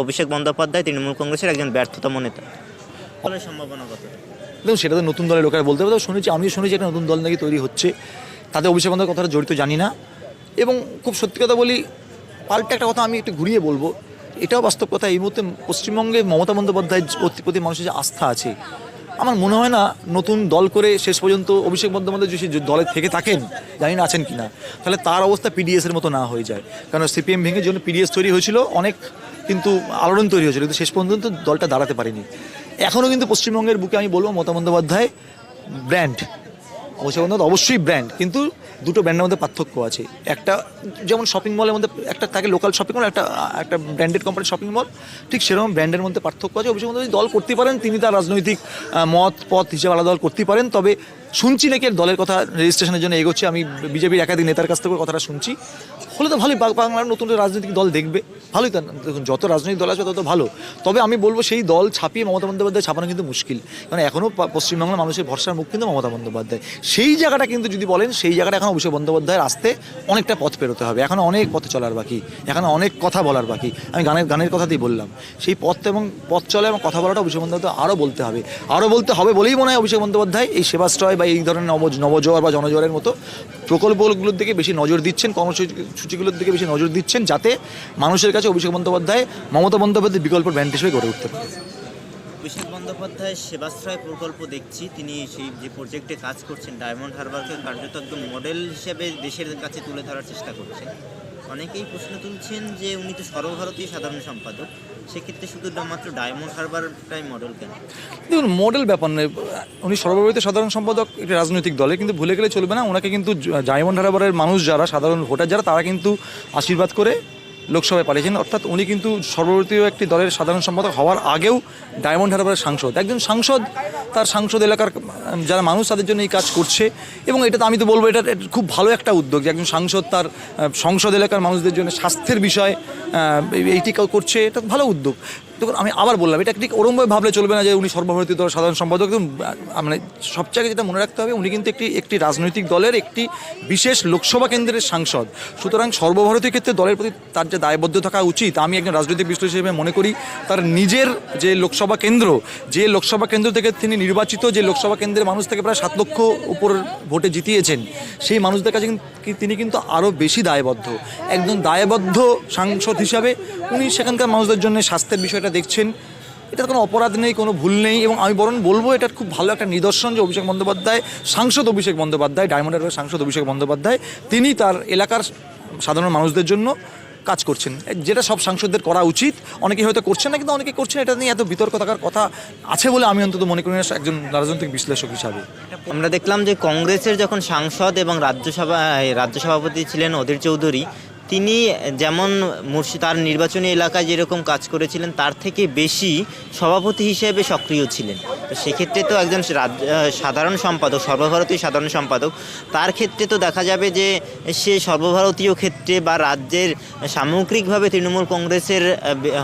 অভিষেক বন্দ্যোপাধ্যায় তৃণমূল কংগ্রেসের একজন ব্যর্থতম নেতা। সম্ভাবনা কত? দেখুন সেটা তো নতুন দলের লোকেরা বলতে পারে শুনেছি আমিও শুনেছি একটা নতুন দল নাকি তৈরি হচ্ছে। তাতে অভিষেক বন্দ্যোপাধ্যায় কথাটা জড়িত জানি না। এবং খুব সত্যি কথা বলি পাল্টা একটা কথা আমি একটু ঘুরিয়ে বলব। এটাও বাস্তব কথা এই মুহূর্তে পশ্চিমবঙ্গে মমতা বন্দ্যোপাধ্যায়ের প্রতি প্রতি মানুষের যে আস্থা আছে আমার মনে হয় না নতুন দল করে শেষ পর্যন্ত অভিষেক বন্দ্যোপাধ্যায় যদি দলে থেকে থাকেন জানি না আছেন কিনা। তাহলে তার অবস্থা পিডিএস এর মতো না হয়ে যায়। কারণ সিপিএম ভেঙে জন্য পিডিএস তৈরি হয়েছিল অনেক কিন্তু আলোড়ন তৈরি হয়েছিল, কিন্তু শেষ পর্যন্ত দলটা দাঁড়াতে পারেনি। এখনও কিন্তু পশ্চিমবঙ্গের বুকে আমি বলব মমতা বন্দ্যোপাধ্যায়, ব্র্যান্ড। বন্দ্যোপাধ্যায় অবশ্যই ব্র্যান্ড, কিন্তু দুটো ব্র্যান্ডের মধ্যে পার্থক্য আছে। একটা যেমন শপিং মলের মধ্যে একটা থাকে লোকাল শপিং মল একটা একটা ব্র্যান্ডেড কোম্পানির শপিং মল ঠিক সেরকম ব্র্যান্ডের মধ্যে পার্থক্য আছে। অভিষেক বন্দ্যোপাধ্যায় দল করতে পারেন, তিনি তার রাজনৈতিক মত, পথ হিসেবে আলাদা দল করতে পারেন। তবে শুনছি নাকি দলের কথা রেজিস্ট্রেশনের জন্য এগোচ্ছে, আমি বিজেপির একাধিক নেতার কাছ থেকে কথাটা শুনছি। হলে তো ভালোই বাংলার নতুন রাজনৈতিক দল দেখবে, ভালোই তো। দেখুন, যত রাজনৈতিক দল আছে তত ভালো। তবে আমি বলব সেই দল ছাপিয়ে মমতা বন্দ্যোপাধ্যায় ছাপানো কিন্তু মুশকিল। কারণ এখনও পশ্চিমবাংলার মানুষের ভরসার মুখ কিন্তু মমতা বন্দ্যোপাধ্যায়। সেই জায়গাটা কিন্তু যদি বলেন, সেই জায়গাটা এখন অভিষেক বন্দ্যোপাধ্যায়ের আসতে অনেকটা পথ পেরোতে হবে। এখন অনেক পথ চলার বাকি। এখন অনেক কথা বলার বাকি। আমি গানের গানের কথাতেই বললাম। সেই পথ এবং পথ চলা এবং কথা বলাটা অভিষেক বন্দ্যোপাধ্যায় আরও বলতে হবে। আরও বলতে হবে বলেই মনে হয় অভিষেক বন্দ্যোপাধ্যায় এই সেবাশ্রয় বা এই ধরনের নব নবজোয়ার বা জনজোয়ারের মতো প্রকল্পগুলোর দিকে বেশি নজর দিচ্ছেন, কর্মসূচিগুলোর দিকে বেশি নজর দিচ্ছেন যাতে মানুষের কাছে অভিষেক বন্দ্যোপাধ্যায়, মমতা বন্দ্যোপাধ্যায় বিকল্প ব্যান্ড হিসেবে গড়ে উঠতে পারে। অভিষেক বন্দ্যোপাধ্যায়, সেবাশ্রয় প্রকল্প দেখছি। তিনি সেই যে প্রজেক্টে কাজ করছেন ডায়মন্ড হারবারকে কার্যত একদম মডেল হিসেবে দেশের কাছে তুলে ধরার চেষ্টা করছেন। অনেকেই প্রশ্ন তুলছেন যে উনি তো সর্বভারতীয় সাধারণ সম্পাদক। সেক্ষেত্রে শুধু মাত্র ডায়মন্ড হারবারটাই মডেল কেন? দেখুন মডেল ব্যাপার নয়। উনি সর্বভারতীয় সাধারণ সম্পাদক, একটি রাজনৈতিক দলে। কিন্তু ভুলে গেলে চলবে না। ওনাকে কিন্তু ডায়মন্ড হারবারের মানুষ যারা, সাধারণ ভোটার যারা, তারা কিন্তু আশীর্বাদ করে লোকসভায় পাঠিয়েছেন অর্থাৎ উনি কিন্তু সর্বভারতীয় একটি দলের সাধারণ সম্পাদক হওয়ার আগেও ডায়মন্ড হারবারের সাংসদ। একজন সাংসদ, তার সাংসদ এলাকার যারা মানুষ তাদের জন্য এই কাজ করছে। এবং এটা তো আমি তো বলব এটা খুব ভালো একটা উদ্যোগ যে একজন সাংসদ তার সংসদ এলাকার মানুষদের জন্য স্বাস্থ্যের বিষয় এইটি করছে, এটা ভালো উদ্যোগ। দেখুন, আমি আবার বললাম, এটা ঠিক ওরমভাবে ভাবলে চলবে না যে উনি সর্বভারতীয় দলের সাধারণ সম্পাদক। মানে সবচেয়ে যেটা মনে রাখতে হবে, উনি কিন্তু একটি একটি রাজনৈতিক দলের একটি বিশেষ লোকসভা কেন্দ্রের সাংসদ। সুতরাং সর্বভারতীয় ক্ষেত্রে দলের প্রতি তার যে দায়বদ্ধ থাকা উচিত, আমি একজন রাজনৈতিক বিশ্লেষক হিসেবে মনে করি, তার নিজের যে লোকসভা কেন্দ্র, যে লোকসভা কেন্দ্র থেকে তিনি নির্বাচিত যে লোকসভা কেন্দ্রের মানুষ থেকে প্রায় সাত লক্ষ উপর ভোটে জিতিয়েছেন, সেই মানুষদের কাছে তিনি কিন্তু আরও বেশি দায়বদ্ধ। একজন দায়বদ্ধ সাংসদ হিসাবে উনি সেখানকার মানুষদের জন্য স্বাস্থ্যের বিষয়টা দেখছেন এটা কোনো অপরাধ নেই, কোনো ভুল নেই এবং আমি বরং বলব এটা খুব ভালো একটা নিদর্শন যে অভিষেক বন্দ্যোপাধ্যায়, সাংসদ অভিষেক বন্দ্যোপাধ্যায় ডায়মন্ডের হয়ে সাংসদ অভিষেক বন্দ্যোপাধ্যায়, তিনি তার এলাকার সাধারণ মানুষদের জন্য কাজ করছেন। যেটা সব সাংসদদের করা উচিত অনেকে হয়তো করছেন না, কিন্তু অনেকে করছেন, এটা নিয়ে এত বিতর্ক থাকার কথা আছে বলে আমি অন্তত মনে করি না একজন রাজনৈতিক বিশ্লেষক হিসাবে। আমরা দেখলাম যে কংগ্রেসের যখন সাংসদ এবং রাজ্যসভা রাজ্য সভাপতি ছিলেন অধীর চৌধুরী তিনি যেমন মুর্শি তার নির্বাচনী এলাকায় যেরকম কাজ করেছিলেন, তার থেকে বেশি সভাপতি হিসেবে সক্রিয় ছিলেন। তো সেক্ষেত্রে তো একজন সাধারণ সম্পাদক, সর্বভারতীয় সাধারণ সম্পাদক, তার ক্ষেত্রে তো দেখা যাবে যে সে সর্বভারতীয় ক্ষেত্রে বা রাজ্যের সামগ্রিকভাবে তৃণমূল কংগ্রেসের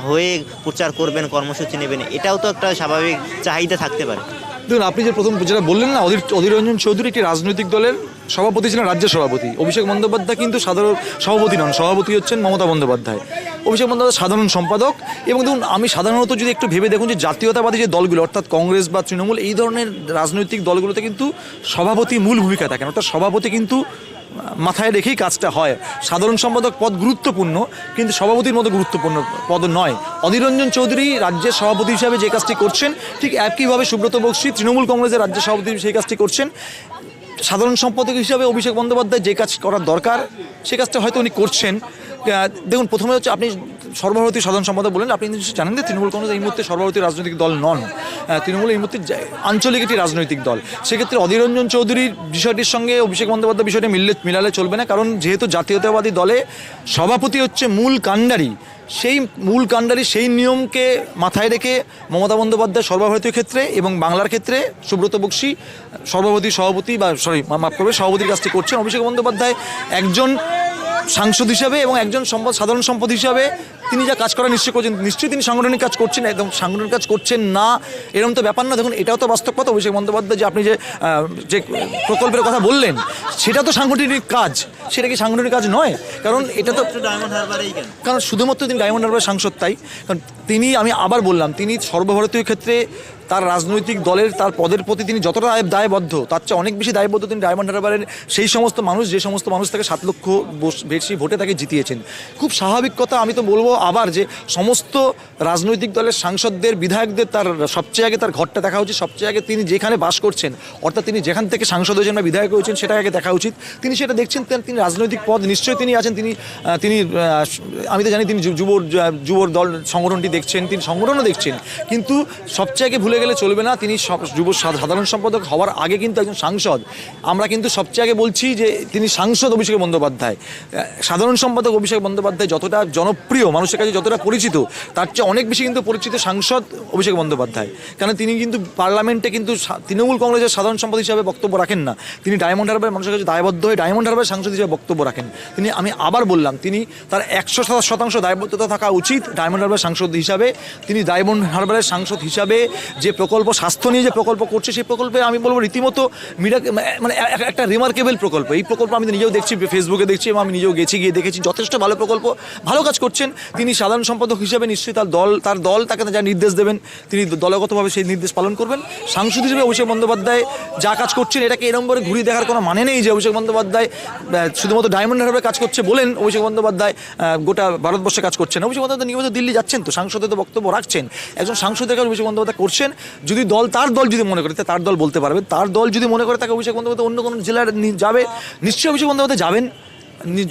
হয়ে প্রচার করবেন, কর্মসূচি নেবেন, এটাও তো একটা স্বাভাবিক চাহিদা থাকতে পারে। দেখুন, আপনি যে প্রথম যেটা বললেন না, অধীর অধীর রঞ্জন চৌধুরী একটি রাজনৈতিক দলের সভাপতি ছিলেন রাজ্য সভাপতি। অভিষেক বন্দ্যোপাধ্যায় কিন্তু সাধারণ সভাপতি নন, সভাপতি হচ্ছেন মমতা বন্দ্যোপাধ্যায়। অভিষেক বন্দ্যোপাধ্যায় সাধারণ সম্পাদক এবং দেখুন, আমি সাধারণত যদি একটু ভেবে দেখুন যে জাতীয়তাবাদী যে দলগুলো, অর্থাৎ কংগ্রেস বা তৃণমূল, এই ধরনের রাজনৈতিক দলগুলোতে কিন্তু সভাপতি মূল ভূমিকা থাকেন অর্থাৎ সভাপতি কিন্তু মাথায় রেখেই কাজটা হয়। সাধারণ সম্পাদক পদ গুরুত্বপূর্ণ, কিন্তু সভাপতির মতো গুরুত্বপূর্ণ পদ নয়। অধীররঞ্জন চৌধুরী রাজ্যের সভাপতি হিসাবে যে কাজটি করছেন, ঠিক একইভাবে সুব্রত বক্সী তৃণমূল কংগ্রেসের রাজ্য সভাপতি সেই কাজটি করছেন। সাধারণ সম্পাদক হিসাবে অভিষেক বন্দ্যোপাধ্যায় যে কাজ করার দরকার, সে কাজটা হয়তো উনি করছেন। দেখুন, প্রথমে হচ্ছে আপনি সর্বভারতীয় সাধারণ সম্পাদক বলেন, আপনি নিশ্চয়ই জানেন যে তৃণমূল কংগ্রেস এই মুহূর্তে সর্বভারতীয় রাজনৈতিক দল নন। তৃণমূল এই মুহূর্তে আঞ্চলিক একটি রাজনৈতিক দল। সেক্ষেত্রে অধীররঞ্জন চৌধুরীর বিষয়টির সঙ্গে অভিষেক বন্দ্যোপাধ্যায় বিষয়টি মিললে মিলালে চলবে না, কারণ যেহেতু জাতীয়তাবাদী দলে সভাপতি হচ্ছে মূল কাণ্ডারি, সেই মূল কাণ্ডারি সেই নিয়মকে মাথায় রেখে মমতা বন্দ্যোপাধ্যায় সর্বভারতীয় ক্ষেত্রে এবং বাংলার ক্ষেত্রে সুব্রত বক্সী সর্বভারতীয় সভাপতি বা সরি মাফ করবে, সভাপতির কাজটি করছেন। অভিষেক বন্দ্যোপাধ্যায় একজন সাংসদ হিসাবে এবং একজন সম্পদ সাধারণ সম্পদ হিসাবে তিনি যা কাজ করা নিশ্চয়ই করছেন। নিশ্চয়ই তিনি সাংগঠনিক কাজ করছেন একদম সাংগঠনিক কাজ করছেন না। এরকম তো ব্যাপার না। দেখুন এটাও তো বাস্তব কথা অভিষেক বন্দ্যোপাধ্যায় যে আপনি যে যে প্রকল্পের কথা বললেন সেটা তো সাংগঠনিক কাজ। সেটা কি সাংগঠনিক কাজ নয়? কারণ এটা তো কারণ শুধুমাত্র তিনি ডায়মন্ড হারবার সাংসদ তাই। কারণ তিনি আমি আবার বললাম তিনি সর্বভারতীয় ক্ষেত্রে তার রাজনৈতিক দলের তার পদের প্রতি তিনি যতটা দায়- দায়বদ্ধ তার চেয়ে অনেক বেশি দায়বদ্ধ তিনি ডায়মন্ড হারবারের সেই সমস্ত মানুষ যে সমস্ত মানুষ তাকে সাত লক্ষ বস- বেশি ভোটে তাকে জিতিয়েছেন। খুব স্বাভাবিক কথা আমি তো বলব আবার যে সমস্ত রাজনৈতিক দলের সাংসদদের, বিধায়কদের তার সবচেয়ে আগে তার ঘরটা দেখা উচিত। সবচেয়ে আগে তিনি যেখানে বাস করছেন, অর্থাৎ তিনি যেখান থেকে সাংসদ হয়েছেন বা বিধায়ক হয়েছেন সেটা আগে দেখা উচিত। তিনি সেটা দেখছেন, তিনি রাজনৈতিক পদ নিশ্চয়ই তিনি আছেন, তিনি তিনি আমি তো জানি তিনি যু- যুবর দল সংগঠনটি দেখছেন, তিনি সংগঠনও দেখছেন। কিন্তু সবচেয়ে আগে ভুলে গেলে চলবে না, তিনি যুব সাধারণ সম্পাদক হওয়ার আগে কিন্তু একজন সাংসদ। আমরা কিন্তু সবচেয়ে আগে বলছি যে তিনি সাংসদ অভিষেক বন্দ্যোপাধ্যায়। সাধারণ সম্পাদক অভিষেক বন্দ্যোপাধ্যায় যতটা জনপ্রিয় মানুষের কাছে যতটা পরিচিত, তার চেয়ে অনেক বেশি কিন্তু পরিচিত সাংসদ অভিষেক বন্দ্যোপাধ্যায়। কারণ তিনি কিন্তু পার্লামেন্টে কিন্তু তৃণমূল কংগ্রেসের সাধারণ সম্পাদক হিসাবে বক্তব্য রাখেন না। তিনি ডায়মন্ড হারবার মানুষের কাছে দায়বদ্ধ হয়ে ডায়মন্ড হারবার সাংসদ হিসেবে বক্তব্য রাখেন। তিনি, আমি আবার বললাম, তিনি তার একশো শতাংশ দায়বদ্ধতা থাকা উচিত ডায়মন্ড হারবার সাংসদ হিসাবে। তিনি ডায়মন্ড হারবারের সাংসদ হিসাবে যে প্রকল্প, স্বাস্থ্য নিয়ে যে প্রকল্প করছে, সেই প্রকল্পে আমি বলব রীতিমতো মিরা মানে একটা রিমার্কেবল প্রকল্প। এই প্রকল্প আমি নিজেও দেখছি, ফেসবুকে দেখছি এবং আমি নিজেও গেছি, গিয়ে দেখেছি। যথেষ্ট ভালো প্রকল্প, ভালো কাজ করছেন। তিনি সাধারণ সম্পাদক হিসেবে নিশ্চয়ই তার দল তার দল তাকে যা নির্দেশ দেবেন, তিনি দলগতভাবে সেই নির্দেশ পালন করবেন। সাংসদ হিসেবে অভিষেক বন্দ্যোপাধ্যায় যা কাজ করছেন, এটাকে এরকম করে ঘুরিয়ে দেখার কোনো মানে নেই যে অভিষেক বন্দ্যোপাধ্যায় শুধুমাত্র ডায়মন্ড হারবারে কাজ করছে বলেন অভিষেক বন্দ্যোপাধ্যায় গোটা ভারতবর্ষে কাজ করছেন। অভিষেক বন্দ্যোপাধ্যায় নিয়মিত দিল্লি যাচ্ছেন তো, সাংসদে তো বক্তব্য রাখছেন। একজন সাংসদের কাজ অভিষেক বন্দ্যোপাধ্যায় করছেন, যদি দল তার দল যদি মনে করে তার দল বলতে পারবে। তার দল যদি মনে করে, তাকে অভিষেক বন্দ্যোপাধ্যায় অন্য কোনো জেলার যাবে। নিশ্চয়ই অভিষেক বন্দ্যোপাধ্যায় যাবেন।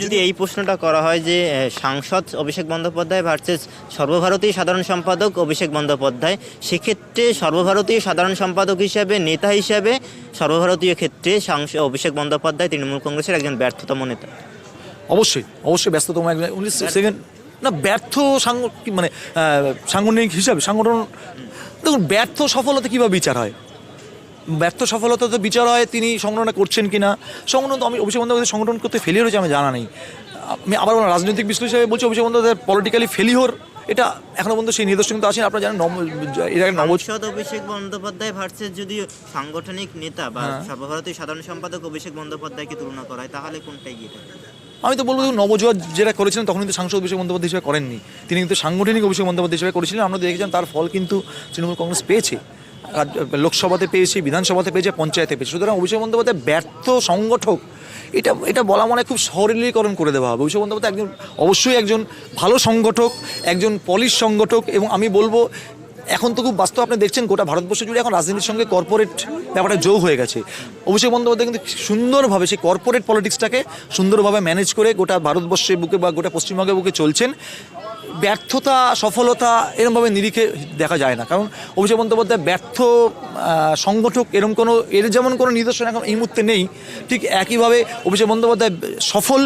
যদি এই প্রশ্নটা করা হয় যে সাংসদ অভিষেক বন্দ্যোপাধ্যায় ভার্সেস সর্বভারতীয় সাধারণ সম্পাদক অভিষেক বন্দ্যোপাধ্যায় সেক্ষেত্রে সর্বভারতীয় সাধারণ সম্পাদক হিসাবে নেতা হিসাবে সর্বভারতীয় ক্ষেত্রে অভিষেক বন্দ্যোপাধ্যায় তৃণমূল কংগ্রেসের একজন ব্যর্থতম নেতা। অবশ্যই অবশ্যই ব্যস্ততম একজন উনি সেকেন্ড না ব্যর্থ কি মানে সাংগঠনিক হিসাবে সাংগঠন দেখুন ব্যর্থ সফলতা কীভাবে বিচার হয়? ব্যর্থ সফলতা তো বিচার হয় তিনি সংগঠনটা করছেন কিনা? সংগঠন তো আমি অভিষেক বন্দ্যোপাধ্যায় সংগঠন করতে ফেলিওর হয়েছে আমি জানা নেই। আমি আবার বললাম, রাজনৈতিক বিশ্লেষক হিসেবে বলছি অভিষেক বন্দ্যোপাধ্যায় পলিটিক্যালি ফেলিওর এটা এখনও পর্যন্ত সেই নিদর্শন কিন্তু আসেন। আপনারা জানেন এর আগে অভিষেক বন্দ্যোপাধ্যায় ভার্সেস যদি সাংগঠনিক নেতা বা হ্যাঁ। সর্বভারতীয় সাধারণ সম্পাদক অভিষেক বন্দ্যোপাধ্যায়কে তুলনা করা হয় তাহলে কোনটা এগিয়ে থাকে? আমি তো বলব নবজোয়ার যেটা করেছিলেন তখন কিন্তু সাংসদ অভিষেক বন্দ্যোপাধ্যায় হিসেবে করেননি। তিনি কিন্তু সাংগঠনিক অভিষেক বন্দ্যোপাধ্যায় হিসেবে করেছিলেন আমরা দেখেছিলাম তার ফল কিন্তু তৃণমূল কংগ্রেস পেয়েছে। লোকসভাতে পেয়েছে, বিধানসভাতে পেয়েছে, পঞ্চায়েতে পেয়েছে। সুতরাং অভিষেক বন্দ্যোপাধ্যায় ব্যর্থ সংগঠক, এটা এটা বলা মানে খুব সরলীকরণ করে দেওয়া হবে। অভিষেক বন্দ্যোপাধ্যায় একজন, অবশ্যই একজন ভালো সংগঠক, একজন পলিশ সংগঠক, এবং আমি বলব, এখন তো খুব বাস্তব আপনি দেখছেন, গোটা ভারতবর্ষ জুড়ে এখন রাজনীতির সঙ্গে কর্পোরেট ব্যাপারটা যোগ হয়ে গেছে। অভিষেক বন্দ্যোপাধ্যায় কিন্তু সুন্দরভাবে সেই কর্পোরেট পলিটিক্সটাকে সুন্দরভাবে ম্যানেজ করে গোটা ভারতবর্ষের বুকে বা গোটা পশ্চিমবঙ্গের বুকে চলছেন। ব্যর্থতা, সফলতা এরমভাবে নিরিখে দেখা যায় না। কারণ অভিষেক বন্দ্যোপাধ্যায় ব্যর্থ সংগঠক এরম কোনো, এর যেমন কোনো নিদর্শন এখন এই মুহূর্তে নেই। ঠিক একইভাবে অভিষেক বন্দ্যোপাধ্যায় সফল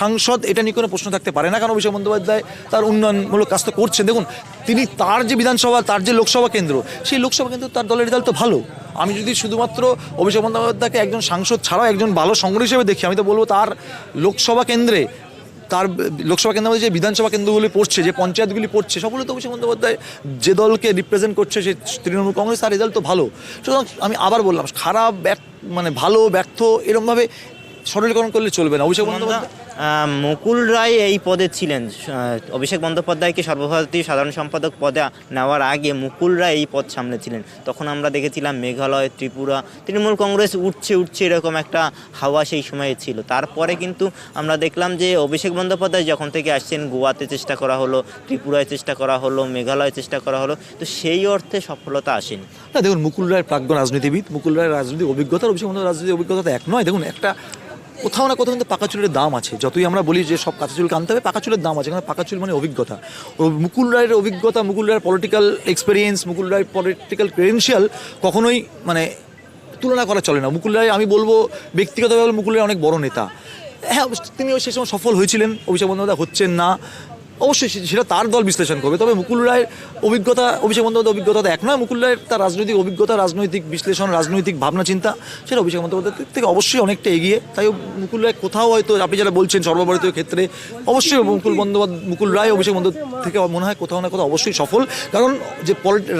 সাংসদ, এটা নিয়ে কোনো প্রশ্ন থাকতে পারে না। কারণ অভিষেক বন্দ্যোপাধ্যায় তার উন্নয়নমূলক কাজ তো করছে দেখুন, তিনি তার যে বিধানসভা, তার যে লোকসভা কেন্দ্র, সেই লোকসভা কেন্দ্র তার দলের রেজাল্ট তো ভালো। আমি যদি শুধুমাত্র অভিষেক বন্দ্যোপাধ্যায়কে একজন সাংসদ ছাড়াও একজন ভালো সংগঠক হিসেবে দেখি, আমি তো বলব তার লোকসভা কেন্দ্রে তার লোকসভা কেন্দ্র যে বিধানসভা কেন্দ্রগুলি পড়ছে যে পঞ্চায়েতগুলি পড়ছে সবগুলো তো অভিষেক বন্দ্যোপাধ্যায় যে দলকে রিপ্রেজেন্ট করছে সে তৃণমূল কংগ্রেস তার রেজাল্ট তো ভালো। সুতরাং আমি আবার বললাম খারাপ মানে ভালো ব্যর্থ এরমভাবে সরলীকরণ করলে চলবে না। অভিষেক বন্দ্যোপাধ্যায় মুকুল রায় এই পদে ছিলেন। অভিষেক বন্দ্যোপাধ্যায়কে সর্বভারতীয় সাধারণ সম্পাদক পদে নেওয়ার আগে মুকুল রায় এই পদ সামনে ছিলেন তখন আমরা দেখেছিলাম মেঘালয়, ত্রিপুরা, তৃণমূল কংগ্রেস উঠছে উঠছে এরকম একটা হাওয়া সেই সময়ে ছিল। তারপরে কিন্তু আমরা দেখলাম যে অভিষেক বন্দ্যোপাধ্যায় যখন থেকে আসছেন, গোয়াতে চেষ্টা করা হলো, ত্রিপুরায় চেষ্টা করা হলো, মেঘালয় চেষ্টা করা হলো, তো সেই অর্থে সফলতা আসেনি। না, দেখুন, মুকুল রায়ের প্রাজ্ঞ রাজনীতিবিদ, মুকুল রায়ের রাজনীতি অভিজ্ঞতা অভিষেক রাজনৈতিক অভিজ্ঞতা এক নয়। দেখুন, একটা কোথাও না কোথাও কিন্তু পাকা চুলের দাম আছে। যতই আমরা বলি যে সব কাঁচা চুল কানতে হবে, পাকা চুলের দাম আছে। কারণ পাকা চুল মানে অভিজ্ঞতা। ও মুকুল রায়ের অভিজ্ঞতা, মুকুল রায়ের পলিটিক্যাল এক্সপিরিয়েন্স মুকুল রায়ের পলিটিক্যাল ক্রেডেন্সিয়াল কখনোই মানে তুলনা করা চলে না। মুকুল রায়, আমি বলব ব্যক্তিগতভাবে মুকুল রায় অনেক বড় নেতা। হ্যাঁ তিনি ওই সে সময় সফল হয়েছিলেন, অভিষেক বন্দ্যোপাধ্যায় হচ্ছেন না। অবশ্যই সেটা তার দল বিশ্লেষণ করবে। তবে মুকুল রায়ের অভিজ্ঞতা, অভিষেক বন্দ্যোপাধ্যায় অভিজ্ঞতা এক নয়। মুকুল রায়ের তার রাজনৈতিক অভিজ্ঞতা, রাজনৈতিক বিশ্লেষণ, রাজনৈতিক ভাবনা, চিন্তা, সেটা অভিষেক বন্দ্যোপাধ্যায় থেকে অবশ্যই অনেকটা এগিয়ে। তাই মুকুল রায় কোথাও হয়তো, আপনি যারা বলছেন সর্বভারতীয় ক্ষেত্রে, অবশ্যই মুকুল বন্দ্যোপাধ্যায় মুকুল রায়, অভিষেক বন্দ্যোপাধ্যায় থেকে মনে হয় কোথাও না কোথাও অবশ্যই সফল। কারণ যে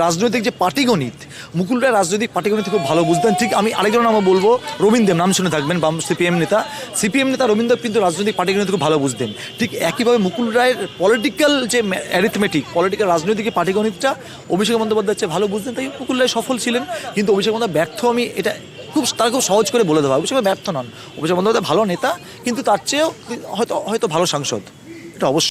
রাজনৈতিক যে পাটিগণিত, মুকুল রায় রাজনৈতিক পাটিগণিত খুব ভালো বুঝতেন। ঠিক আমি আরেকজনের নাম বলব রবীন্দ্র নাম শুনে থাকবেন, বাম সিপিএম নেতা। সিপিএম নেতা রবীন্দ্র কিন্তু রাজনৈতিক পাটিগণিত খুব ভালো বুঝতেন। ঠিক একইভাবে মুকুল রায়ের পলিটিক্যাল যে অ্যারিথমেটিক পলিটিক্যাল রাজনৈতিক পাটিগণিতটা অভিষেক বন্দ্যোপাধ্যায় চেয়ে ভালো বুঝতেন, তাই মুকুল রায় সফল ছিলেন। কিন্তু অভিষেক বন্দ্যোপাধ্যায় ব্যর্থ আমি এটা খুব তার খুব সহজ করে বলে দেওয়া অভিষেক ব্যর্থ নন। অভিষেক বন্দ্যোপাধ্যায় ভালো নেতা, কিন্তু তার চেয়েও হয়তো হয়তো ভালো সাংসদ। এটা অবশ্যই